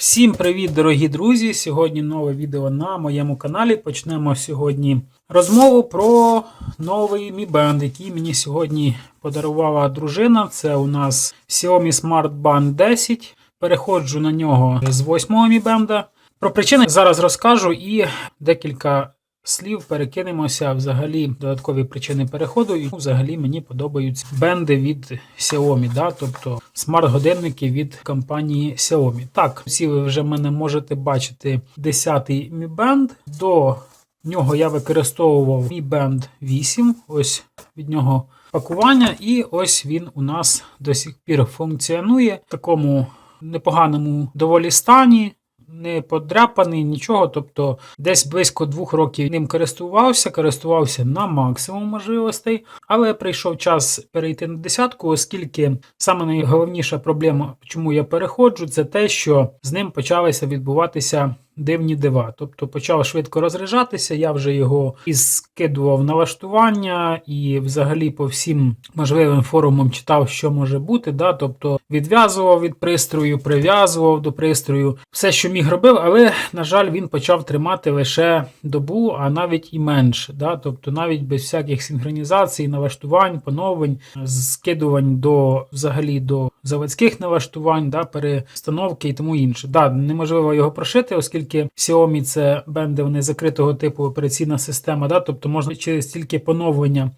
Всім привіт, дорогі друзі! Сьогодні нове відео на моєму каналі. Почнемо сьогодні розмову про новий Mi Band, який мені сьогодні подарувала дружина. Це у нас Xiaomi Smart Band 10. Переходжу на нього з 8 Mi Band. Про причини зараз розкажу і декілька слів перекинемося взагалі додаткові причини переходу. І взагалі мені подобаються бенди від Xiaomi, да? тобто смарт-годинники від компанії Xiaomi. Так, всі ви вже мене можете бачити 10-й Mi Band. До нього я використовував Mi Band 8. Ось від нього пакування, і ось він у нас до сих пір функціонує в такому непоганому доволі стані не подряпаний, нічого. Тобто десь близько двох років ним користувався, користувався на максимум можливостей, але прийшов час перейти на десятку, оскільки саме найголовніша проблема, чому я переходжу, це те, що з ним почалися відбуватися. Дивні дива. Тобто почав швидко розряджатися, я вже його і скидував налаштування, і взагалі по всім можливим форумам читав, що може бути. Да? Тобто відв'язував від пристрою, прив'язував до пристрою, все, що міг робив, але, на жаль, він почав тримати лише добу, а навіть і менше. Да? Тобто навіть без всяких синхронізацій, налаштувань, поновлень, скидувань до взагалі до заводських налаштувань, да? перестановки і тому інше. Да, Неможливо його прошити, оскільки. Xiaomi це бенди, вони закритого типу операційна система, да? тобто можна через тільки поновлення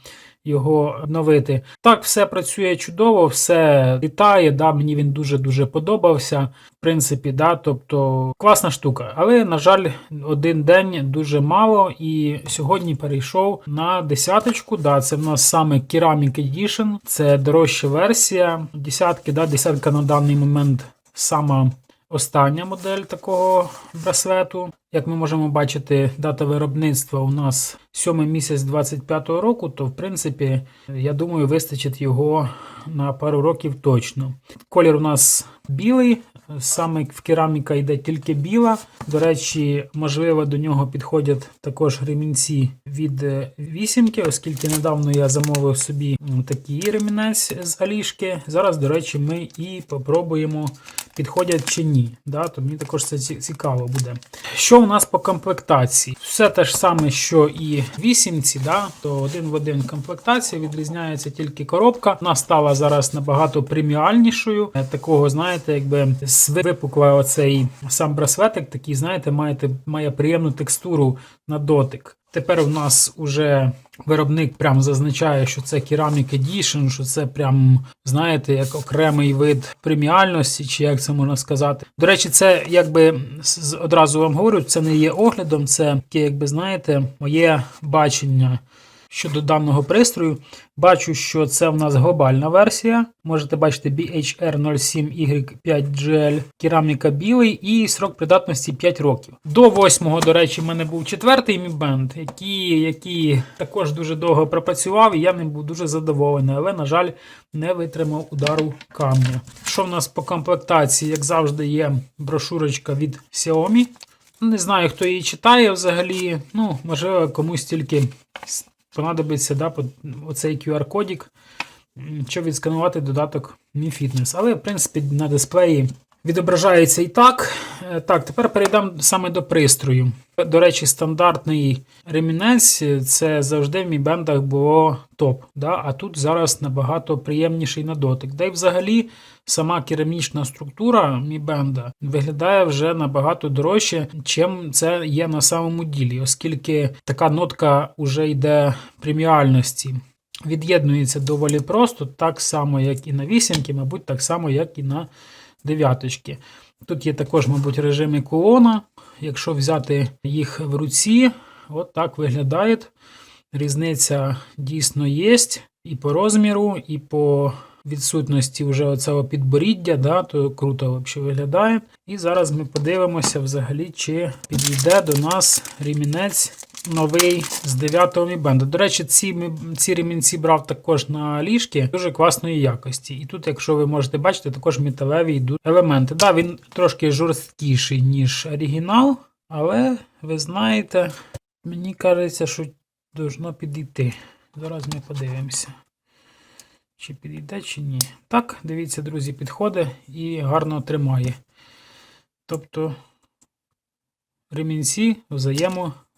його обновити. Так, все працює чудово, все літає. Да, Мені він дуже-дуже подобався. В принципі, да, тобто класна штука. Але, на жаль, один день дуже мало. І сьогодні перейшов на десяточку. Да, Це в нас саме Ceramic Edition, це дорожча версія. Десятки, да, десятка на даний момент сама. Остання модель такого браслету. Як ми можемо бачити, дата виробництва у нас 7 місяць 25-го року, то в принципі, я думаю, вистачить його на пару років точно. Колір у нас білий, саме в кераміка йде тільки біла. До речі, можливо, до нього підходять також ремінці від вісімки, оскільки недавно я замовив собі такий ремінець з Алішки. Зараз, до речі, ми і попробуємо, підходять чи ні. Да? То мені також це цікаво буде. Що у нас по комплектації? Все те ж саме, що і вісімці, да? то один в один комплектація, відрізняється тільки коробка. Вона стала зараз набагато преміальнішою. Такого, знаєте, якби випукла оцей сам браслетик, такий, знаєте, маєте, має приємну текстуру на дотик. Тепер у нас уже виробник прям зазначає, що це Ceramic Edition, що це прям, знаєте, як окремий вид преміальності, чи як це можна сказати. До речі, це якби одразу вам говорю, це не є оглядом, це якби знаєте, моє бачення. Щодо даного пристрою, бачу, що це в нас глобальна версія. Можете бачити BHR07Y5GL, кераміка білий і срок придатності 5 років. До 8-го, до речі, в мене був четвертий Band, який, який також дуже довго пропрацював, і я ним був дуже задоволений, але, на жаль, не витримав удару камня. Що в нас по комплектації, як завжди, є брошурочка від Xiaomi. Не знаю, хто її читає взагалі. Ну, можливо, комусь тільки понадобиться да, оцей QR-кодік, щоб відсканувати додаток Mi Fitness. Але, в принципі, на дисплеї відображається і так. Так, тепер перейдемо саме до пристрою. До речі, стандартний ремінець це завжди в Mi бендах було топ. Да? А тут зараз набагато приємніший на дотик. Да й взагалі сама керамічна структура Mi бенда виглядає вже набагато дорожче, чим це є на самому ділі, оскільки така нотка вже йде преміальності. Від'єднується доволі просто, так само, як і на вісімки, мабуть, так само, як і на дев'яточки. Тут є також, мабуть, режими колона. Якщо взяти їх в руці, от так виглядає. Різниця дійсно є і по розміру, і по відсутності вже оцього підборіддя, да, то круто взагалі виглядає. І зараз ми подивимося, взагалі, чи підійде до нас ремінець новий з 9-го мібенду. До речі, ці ці ремінці брав також на ліжки дуже класної якості. І тут, якщо ви можете бачити, також металеві йдуть елементи. Так, да, він трошки жорсткіший, ніж оригінал, але ви знаєте, мені кажеться, що должно підійти. Зараз ми подивимося. Чи підійде, чи ні. Так, дивіться, друзі, підходить і гарно тримає. Тобто ремінці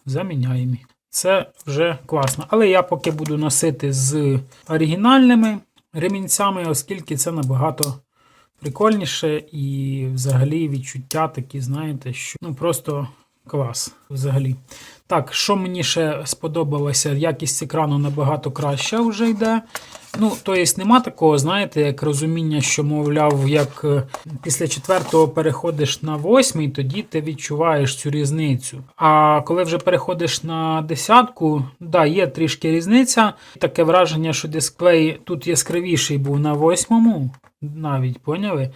взаємозаміняємі. Це вже класно. Але я поки буду носити з оригінальними ремінцями, оскільки це набагато прикольніше і взагалі відчуття такі, знаєте, що ну просто клас взагалі. Так, що мені ще сподобалося, якість екрану набагато краща вже йде. Ну, тобто нема такого, знаєте, як розуміння, що, мовляв, як е, після четвертого переходиш на восьмий, тоді ти відчуваєш цю різницю. А коли вже переходиш на десятку, да, є трішки різниця. Таке враження, що дисплей тут яскравіший був на восьмому, навіть поняли?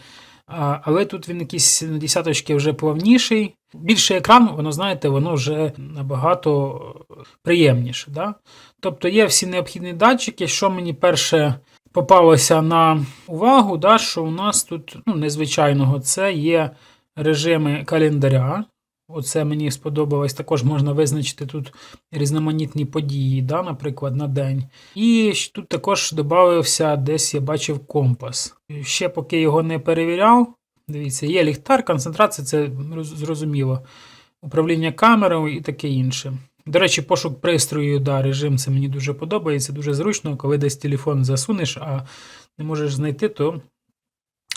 Але тут він якийсь на десяточки вже плавніший. Більший екран, воно, знаєте, воно вже набагато приємніше. Да? Тобто є всі необхідні датчики. Що мені перше попалося на увагу, да, що у нас тут ну, незвичайного це є режими календаря. Оце мені сподобалось. Також можна визначити тут різноманітні події, да, наприклад, на день. І тут також додався десь я бачив компас. Ще поки його не перевіряв. Дивіться, є ліхтар, концентрація, це зрозуміло. Управління камерою і таке інше. До речі, пошук пристрою, да, режим це мені дуже подобається, дуже зручно, коли десь телефон засунеш, а не можеш знайти, то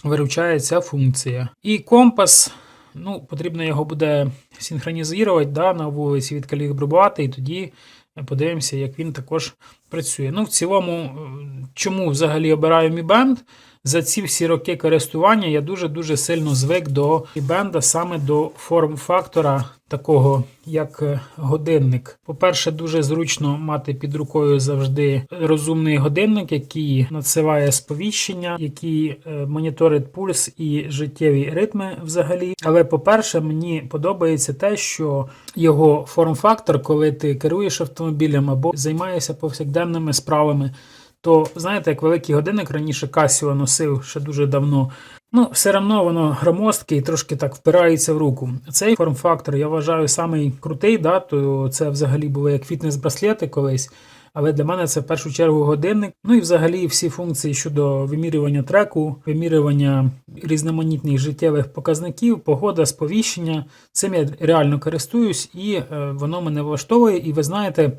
виручає ця функція. І компас, ну, потрібно його буде синхронізувати да, на вулиці, відкалібрувати, і тоді подивимося, як він також працює. Ну, в цілому, е, чому взагалі обираю Mi Band? За ці всі роки користування я дуже-дуже сильно звик до Band, саме до форм-фактора такого, як е, годинник. По-перше, дуже зручно мати під рукою завжди розумний годинник, який надсилає сповіщення, який е, моніторить пульс і життєві ритми взагалі. Але по-перше, мені подобається те, що його форм-фактор, коли ти керуєш автомобілем або займаєшся повсякденними справами. То знаєте, як великий годинник раніше Casio носив ще дуже давно. Ну, все одно воно громоздке і трошки так впирається в руку. Цей форм-фактор я вважаю самий крутий, да, то це взагалі були як фітнес-браслети колись. Але для мене це в першу чергу годинник. Ну і взагалі всі функції щодо вимірювання треку, вимірювання різноманітних життєвих показників, погода, сповіщення. Цим я реально користуюсь і е, воно мене влаштовує. І ви знаєте.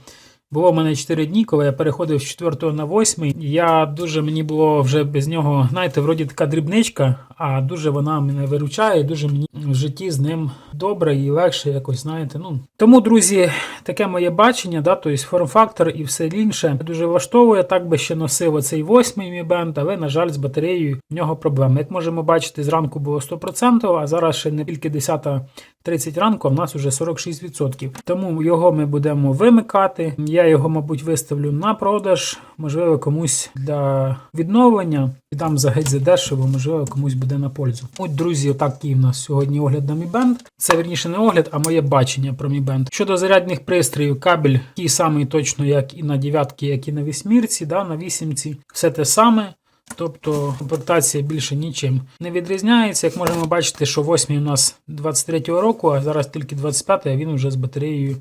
Було в мене 4 дні, коли я переходив з 4 на 8. Я дуже мені було вже без нього, знаєте, вроді така дрібничка, а дуже вона мене виручає, дуже мені в житті з ним добре і легше якось, знаєте. Ну тому, друзі, таке моє бачення, да, тобто форм-фактор і все інше дуже влаштовує. Так би ще носив оцей 8 Mi Band, але, на жаль, з батареєю в нього проблеми. Як можемо бачити, зранку було 100%, а зараз ще не тільки 10.30 ранку, а в нас вже 46%. Тому його ми будемо вимикати. Я його, мабуть, виставлю на продаж, можливо, комусь для відновлення. І дам за геть за дешево, можливо, комусь буде на пользу. От, друзі, такий у нас сьогодні огляд на Mi Band. Це вірніше не огляд, а моє бачення про Mi Band. Щодо зарядних пристроїв, кабель такий самий точно, як і на дев'ятки, як і на вісьмірці, да, на вісімці. Все те саме. Тобто комплектація більше нічим не відрізняється. Як можемо бачити, що 8 у нас 23-го року, а зараз тільки 25-й, а він вже з батареєю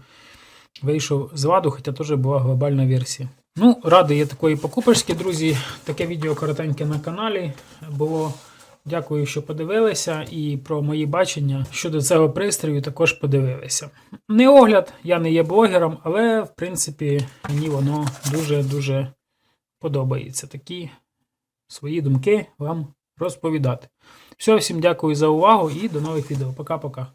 вийшов з ладу, хоча теж була глобальна версія. Ну, радий я такої покупочки, друзі. Таке відео коротеньке на каналі було. Дякую, що подивилися, і про мої бачення щодо цього пристрою також подивилися. Не огляд, я не є блогером, але в принципі мені воно дуже-дуже подобається. Такі свої думки вам розповідати. Все, всім дякую за увагу і до нових відео. Пока-пока.